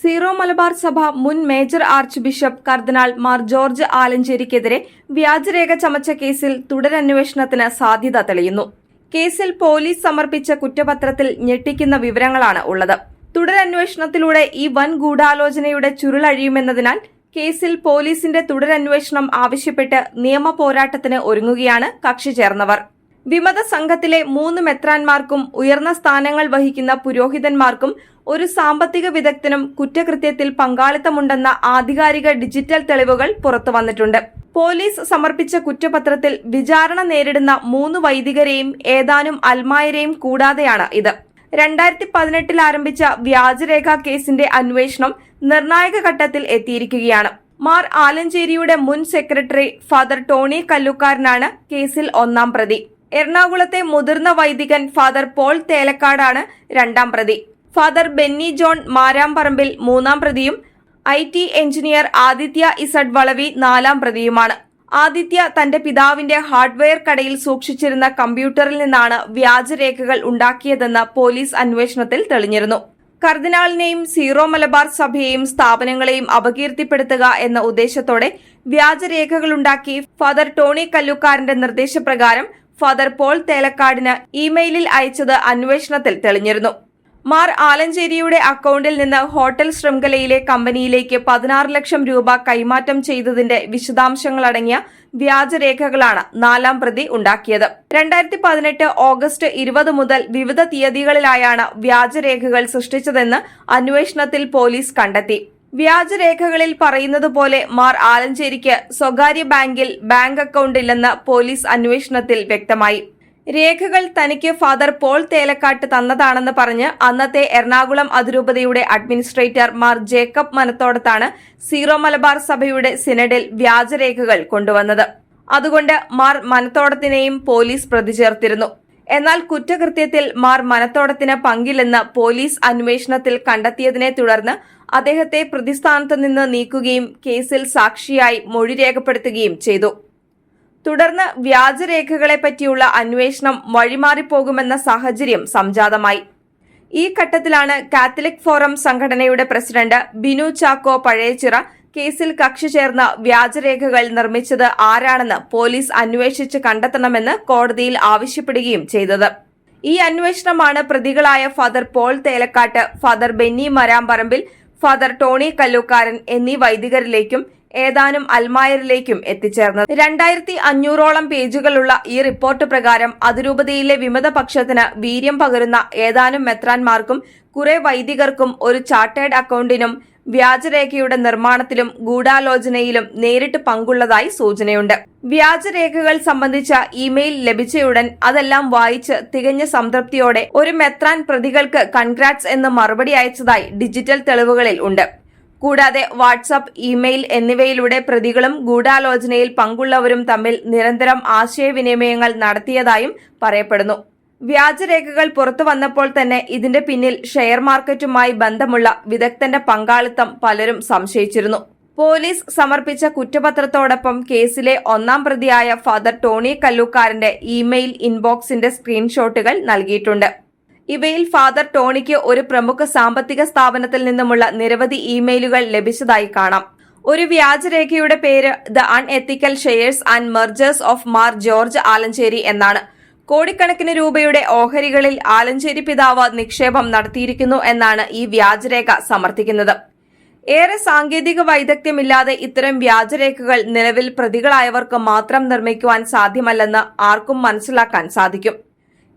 Zero Malabar സഭ മുൻ major archbishop കർദിനാൾ മാർ ജോർജ് ആലഞ്ചേരിക്കെതിരെ വ്യാജരേഖ ചമച്ച കേസിൽ തുടരന്വേഷണത്തിന് സാധ്യത തെളിയുന്നു. കേസിൽ പോലീസ് സമർപ്പിച്ച കുറ്റപത്രത്തിൽ ഞെട്ടിക്കുന്ന വിവരങ്ങളാണ് ഉള്ളത്. തുടരന്വേഷണത്തിലൂടെ ഈ വൻ ഗൂഢാലോചനയുടെ ചുരുളഴിയുമെന്നതിനാൽ കേസിൽ പോലീസിന്റെ തുടരന്വേഷണം ആവശ്യപ്പെട്ട് നിയമ പോരാട്ടത്തിന് ഒരുങ്ങുകയാണ് കക്ഷി ചേർന്നവർ. വിമത സംഘത്തിലെ മൂന്ന് മെത്രാന്മാർക്കും ഉയർന്ന സ്ഥാനങ്ങൾ വഹിക്കുന്ന പുരോഹിതന്മാർക്കും ഒരു സാമ്പത്തിക വിദഗ്ധനും കുറ്റകൃത്യത്തിൽ പങ്കാളിത്തമുണ്ടെന്ന ആധികാരിക ഡിജിറ്റൽ തെളിവുകൾ പുറത്തുവന്നിട്ടുണ്ട് പോലീസ് സമർപ്പിച്ച കുറ്റപത്രത്തിൽ വിചാരണ നേരിടുന്ന മൂന്ന് വൈദികരെയും ഏതാനും അൽമായരെയും കൂടാതെയാണ് ഇത്. രണ്ടായിരത്തി പതിനെട്ടിൽ ആരംഭിച്ച വ്യാജരേഖ കേസിന്റെ അന്വേഷണം നിർണായക ഘട്ടത്തിൽ എത്തിയിരിക്കുകയാണ്. മാർ ആലഞ്ചേരിയുടെ മുൻ സെക്രട്ടറി ഫാദർ ടോണി കല്ലുക്കാരനാണ് കേസിൽ ഒന്നാം പ്രതി. എറണാകുളത്തെ മുതിർന്ന വൈദികൻ ഫാദർ പോൾ തേലക്കാടാണ് രണ്ടാം പ്രതി. ഫാദർ ബെന്നി ജോൺ മാരാംപറമ്പിൽ മൂന്നാം പ്രതിയും I T engineer Aditya Z Valavi നാലാം പ്രതിയുമാണ്. ആദിത്യ തന്റെ പിതാവിന്റെ ഹാർഡ്വെയർ കടയിൽ സൂക്ഷിച്ചിരുന്ന കമ്പ്യൂട്ടറിൽ നിന്നാണ് വ്യാജരേഖകൾ ഉണ്ടാക്കിയതെന്ന് പോലീസ് അന്വേഷണത്തിൽ തെളിഞ്ഞിരുന്നു. കർദിനാളിനെയും സീറോ മലബാർ സഭയെയും സ്ഥാപനങ്ങളെയും അപകീർത്തിപ്പെടുത്തുക എന്ന ഉദ്ദേശത്തോടെ വ്യാജരേഖകളുണ്ടാക്കി ഫാദർ ടോണി കല്ലുക്കാരന്റെ നിർദ്ദേശപ്രകാരം ഫാദർ പോൾ തേലക്കാടിന് ഇമെയിലിൽ അയച്ചത് അന്വേഷണത്തിൽ തെളിഞ്ഞിരുന്നു. മാർ ആലഞ്ചേരിയുടെ അക്കൗണ്ടിൽ നിന്ന് ഹോട്ടൽ ശൃംഖലയിലെ കമ്പനിയിലേക്ക് പതിനാറ് ലക്ഷം രൂപ കൈമാറ്റം ചെയ്തതിന്റെ വിശദാംശങ്ങളടങ്ങിയ വ്യാജരേഖകളാണ് നാലാം പ്രതി ഉണ്ടാക്കിയത്. രണ്ടായിരത്തി പതിനെട്ട് ഓഗസ്റ്റ് ഇരുപത് മുതൽ വിവിധ തീയതികളിലായാണ് വ്യാജരേഖകൾ സൃഷ്ടിച്ചതെന്ന് അന്വേഷണത്തിൽ പോലീസ് കണ്ടെത്തി. വ്യാജരേഖകളിൽ പറയുന്നത് പോലെ മാർ ആലഞ്ചേരിക്ക് സ്വകാര്യ ബാങ്കിൽ ബാങ്ക് അക്കൗണ്ട് ഇല്ലെന്ന് പോലീസ് അന്വേഷണത്തിൽ വ്യക്തമായി. രേഖകൾ തനിക്ക് ഫാദർ പോൾ തേലക്കാട്ട് തന്നതാണെന്ന് പറഞ്ഞ് അന്നത്തെ എറണാകുളം അതിരൂപതയുടെ അഡ്മിനിസ്ട്രേറ്റർ മാർ ജേക്കബ് മനത്തോടത്താണ് സീറോ മലബാർ സഭയുടെ സിനഡിൽ വ്യാജരേഖകൾ കൊണ്ടുവന്നത്. അതുകൊണ്ട് മാർ മനത്തോടത്തിനെയും പോലീസ് പ്രതി ചേർത്തിരുന്നു. എന്നാൽ കുറ്റകൃത്യത്തിൽ മാർ മനത്തോടത്തിന് പങ്കില്ലെന്ന് പോലീസ് അന്വേഷണത്തിൽ കണ്ടെത്തിയതിനെ തുടർന്ന് അദ്ദേഹത്തെ പ്രതിസ്ഥാനത്ത് നിന്ന് നീക്കുകയും കേസിൽ സാക്ഷിയായി മൊഴി രേഖപ്പെടുത്തുകയും ചെയ്തു. തുടർന്ന് വ്യാജരേഖകളെ പറ്റിയുള്ള അന്വേഷണം വഴിമാറിപ്പോകുമെന്ന സാഹചര്യം സംജാതമായി. ഈ ഘട്ടത്തിലാണ് കാത്തലിക് ഫോറം സംഘടനയുടെ പ്രസിഡന്റ് ബിനു ചാക്കോ പഴയച്ചിറ കേസിൽ കക്ഷി ചേർന്ന വ്യാജരേഖകൾ നിർമ്മിച്ചത് ആരാണെന്ന് പോലീസ് അന്വേഷിച്ച് കണ്ടെത്തണമെന്ന് കോടതിയിൽ ആവശ്യപ്പെടുകയും ചെയ്തത്. ഈ അന്വേഷണമാണ് പ്രതികളായ father Paul Thelakkat father Benny Maramparambil father Tony Kallookaran എന്നീ വൈദികരിലേക്കും ഏതാനും അൽമായരിലേക്കും എത്തിച്ചേർന്നത്. രണ്ടായിരത്തി അഞ്ഞൂറോളം പേജുകളുള്ള ഈ റിപ്പോർട്ട് പ്രകാരം അതിരൂപതയിലെ വിമതപക്ഷത്തിന് വീര്യം പകരുന്ന ഏതാനും മെത്രാൻമാർക്കും കുറെ വൈദികർക്കും ഒരു ചാർട്ടേഡ് അക്കൌണ്ടിനും വ്യാജരേഖയുടെ നിർമ്മാണത്തിലും ഗൂഢാലോചനയിലും നേരിട്ട് പങ്കുള്ളതായി സൂചനയുണ്ട്. വ്യാജരേഖകൾ സംബന്ധിച്ച ഇമെയിൽ ലഭിച്ചയുടൻ അതെല്ലാം വായിച്ച് തികഞ്ഞ സംതൃപ്തിയോടെ ഒരു മെത്രാൻ പ്രതികൾക്ക് കൺഗ്രാറ്റ്സ് എന്ന് മറുപടി അയച്ചതായി ഡിജിറ്റൽ തെളിവുകളിൽ ഉണ്ട്. കൂടാതെ വാട്സ്ആപ്പ് ഇമെയിൽ എന്നിവയിലൂടെ പ്രതികളും ഗൂഢാലോചനയിൽ പങ്കുള്ളവരും തമ്മിൽ നിരന്തരം ആശയവിനിമയങ്ങൾ നടത്തിയതായും പറയപ്പെടുന്നു. വ്യാജരേഖകൾ പുറത്തു വന്നപ്പോൾ തന്നെ ഇതിന്റെ പിന്നിൽ ഷെയർ മാർക്കറ്റുമായി ബന്ധമുള്ള വിദഗ്ധന്റെ പങ്കാളിത്തം പലരും സംശയിച്ചിരുന്നു. പോലീസ് സമർപ്പിച്ച കുറ്റപത്രത്തോടൊപ്പം കേസിലെ ഒന്നാം പ്രതിയായ ഫാദർ ടോണി കല്ലൂക്കാരന്റെ ഇമെയിൽ ഇൻബോക്സിന്റെ സ്ക്രീൻഷോട്ടുകൾ നൽകിയിട്ടുണ്ട്. ഇവയിൽ ഫാദർ ടോണിക്ക് ഒരു പ്രമുഖ സാമ്പത്തിക സ്ഥാപനത്തിൽ നിന്നുമുള്ള നിരവധി ഇമെയിലുകൾ ലഭിച്ചതായി കാണാം. ഒരു വ്യാജരേഖയുടെ പേര് the unethical shares and mergers of Mar George Alencherry എന്നാണ്. കോടിക്കണക്കിന് രൂപയുടെ ഓഹരികളിൽ ആലഞ്ചേരി പിതാവ് നിക്ഷേപം നടത്തിയിരിക്കുന്നു എന്നാണ് ഈ വ്യാജരേഖ സമർത്ഥിക്കുന്നത്. ഏറെ സാങ്കേതിക വൈദഗ്ധ്യമില്ലാതെ ഇത്തരം വ്യാജരേഖകൾ നിലവിൽ പ്രതികളായവർക്ക് മാത്രം നിർമ്മിക്കുവാൻ സാധ്യമല്ലെന്ന് ആർക്കും മനസ്സിലാക്കാൻ സാധിക്കും.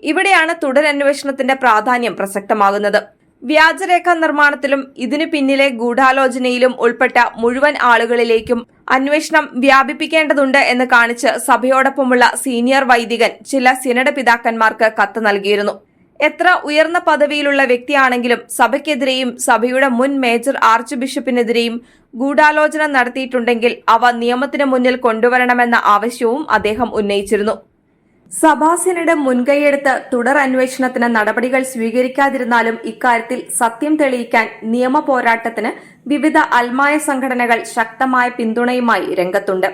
ഇവിടെയാണ് തുടരന്വേഷണത്തിന്റെ പ്രാധാന്യം പ്രസക്തമാകുന്നത്. വ്യാജരേഖ നിർമ്മാണത്തിലും ഇതിനു പിന്നിലെ ഗൂഢാലോചനയിലും ഉൾപ്പെട്ട മുഴുവൻ ആളുകളിലേക്കും അന്വേഷണം വ്യാപിപ്പിക്കേണ്ടതുണ്ട് എന്ന് കാണിച്ച് സഭയോടൊപ്പമുള്ള സീനിയർ വൈദികൻ ചില സിനഡ് പിതാക്കന്മാർക്ക് കത്ത് നൽകിയിരുന്നു. എത്ര ഉയർന്ന പദവിയിലുള്ള വ്യക്തിയാണെങ്കിലും സഭയ്ക്കെതിരെയും സഭയുടെ മുൻ മേജർ ആർച്ച് ബിഷപ്പിനെതിരെയും ഗൂഢാലോചന നടത്തിയിട്ടുണ്ടെങ്കിൽ അവ നിയമത്തിന് മുന്നിൽ കൊണ്ടുവരണമെന്ന ആവശ്യവും അദ്ദേഹം ഉന്നയിച്ചിരുന്നു. സഭാസിനഡ് മുൻകൈയെടുത്ത് തുടർ അന്വേഷണത്തിന് നടപടികൾ സ്വീകരിക്കാതിരുന്നാലും ഇക്കാര്യത്തിൽ സത്യം തെളിയിക്കാൻ നിയമ പോരാട്ടത്തിന് വിവിധ അൽമായ സംഘടനകൾ ശക്തമായ പിന്തുണയുമായി രംഗത്തുണ്ട്